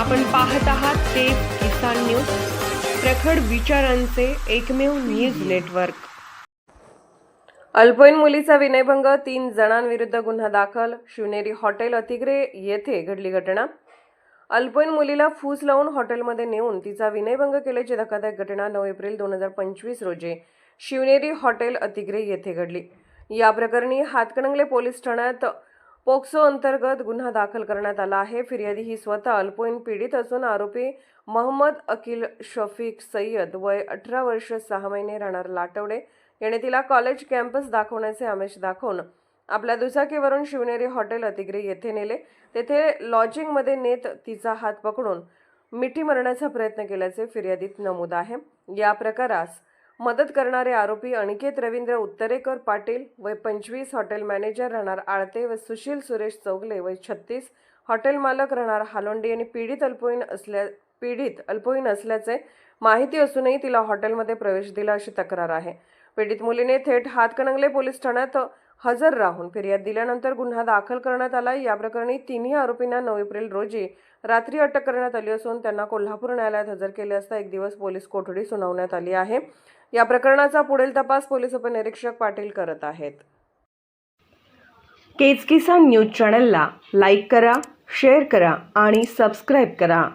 आपण पाहत आहात ते किसान न्यूज प्रखड विचारांचे एकमेव न्यूज नेटवर्क. अल्पवयीन मुलीचा विनयभंग तीन जणांविरुद्ध गुन्हा दाखल शिवनेरी हॉटेल अतिग्रे येथे घडली घटना. अल्पवयीन मुलीला फूस लावून हॉटेलमध्ये नेऊन तिचा विनयभंग केल्याची धक्कादायक घटना नऊ एप्रिल दोन हजार पंचवीस रोजी शिवनेरी हॉटेल अतिग्रे येथे घडली. या प्रकरणी हातकणंगले पोलीस ठाण्यात पोक्सो अंतर्गत गुन्हा दाखल करण्यात आला आहे. फिर्यादी ही स्वतः अल्पवयीन पीडित असून आरोपी मोहम्मद अकिल शफीक सय्यद वय अठरा वर्ष सहा महिने राहणार लाटवडे याने तिला कॉलेज कॅम्पस दाखवण्याचे आमिष दाखवून आपल्या दुचाकीवरून शिवनेरी हॉटेल अतिग्रे येथे नेले. तेथे लॉजिंगमध्ये नेत तिचा हात पकडून मिठी मरण्याचा प्रयत्न केल्याचे फिर्यादीत नमूद आहे. या प्रकारास मदत करणारे आरोपी अनिकेत रवींद्र उत्तरेकर पाटील वय पंचवीस हॉटेल मॅनेजर राहणार आळते व सुशील सुरेश चौगले वय छत्तीस हॉटेल मालक राहणार हालोंडी आणि पीडित अल्पवयीन असल्या पीडित अल्पवयीन असल्याचे माहिती असूनही तिला हॉटेलमध्ये प्रवेश दिला अशी तक्रार आहे. पीडित मुलीने थेट हातकणंगले पोलीस ठाण्यात हजर राहून फिर्याद दिल्यानंतर गुन्हा दाखल करण्यात आला. या प्रकरणी तिन्ही आरोपींना नऊ एप्रिल रोजी रात्री अटक करण्यात आली असून त्यांना कोल्हापूर न्यायालयात हजर केले असता एक दिवस पोलीस कोठडी सुनावण्यात आली आहे. या प्रकरणाचा पुढील तपास पोलीस उपनिरीक्षक पाटील करत आहेत. केज किसान न्यूज चॅनलला लाईक करा शेअर करा आणि सबस्क्राईब करा.